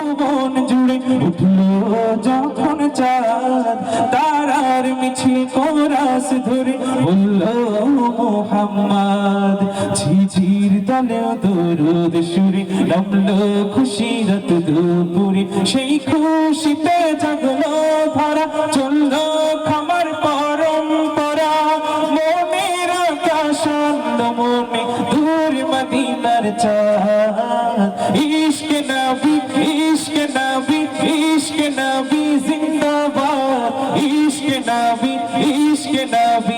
মন জুড়ে উঠল যখন চাঁদ, তারার মিছিল কোরাস ধরে বলল, মোহাম্মদ, ঝিঝির তলে দরুদ সুরে নামলো খুশিরত দুপুরে। সেই খুশিতে জাগলো ধরা চলল খামার পরম্পরা। মনের আকাশ মনে দূর মদিনার চাঁদ ইশক নবী জিন্দাবাদ, ইশক নবী ইশক নবী,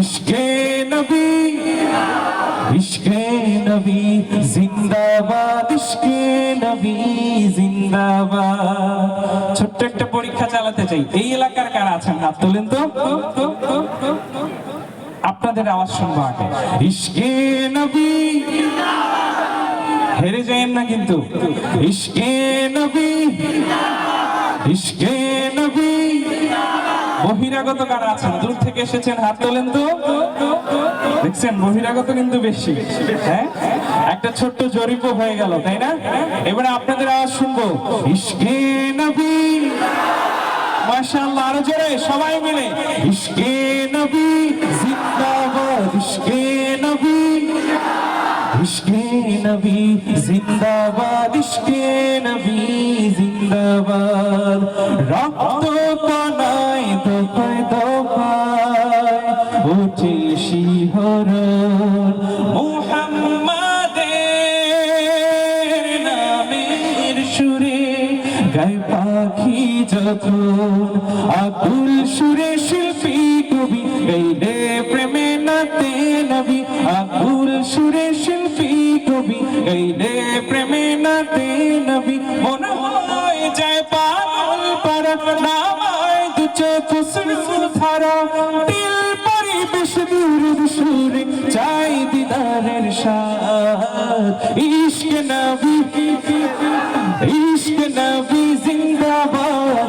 ইশক ছোট্ট একটা পরীক্ষা চালাতে চাই, এই এলাকার কারা আছেন? হাত তোলেন তো। আপনাদের আওয়াজ শুনব আগে। ইশকে নবী। হেরে যায়েন না কিন্তু। ইশকে নবী। ইশকে নবী। বহিরাগত কারা আছেন? দূর থেকে এসেছেন, হাত তোলেন তো। দেখছেন, বহিরাগত কিন্তু বেশি। হ্যাঁ? একটা ছোট্ট জরিপও হয়ে গেল, তাই না? এবারে আপনাদের আওয়াজ শুনব। ইশকে নবী। মাশাআল্লাহ, আরও জোরে, সবাই মিলে। ইশকে নবী। জিন্দাবাদ, ইশকে নবী। ইশকে নবী, জিন্দাবাদ, ইশকে নবী, জিন্দাবাদ। রক্ত কনায় দফায় দফায় উঠে শিহরণ। মুহাম্মাদের সুরে গায় পাখি যখন। আকুল সুরে শিল্পী কবি গাইলে প্রেমে নাতে নবী আকুল সুরে শিল্পী কবি। গাইলে প্রেমে নাতে নবী, মনে হয় যায় পাগল পারা, নামায় দু চোখ সুর ধারা। দিল পরিবেশ দূর সুরে চাই দিদারের সাথ। ইশক নবী ইশক নবী জিন্দাবাদ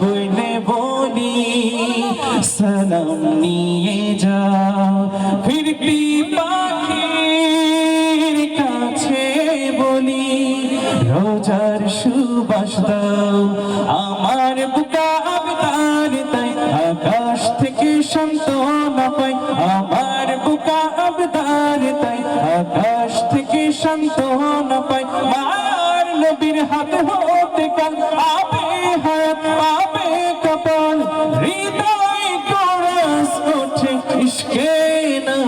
বইলে বলি, সালাম নিয়ে যা ফিরতি পাখির কাছে বলি, রোজার সুবাস দাও। আমার বুকা আবদার তাই আকাশ থেকে সান্ত্বনা পাই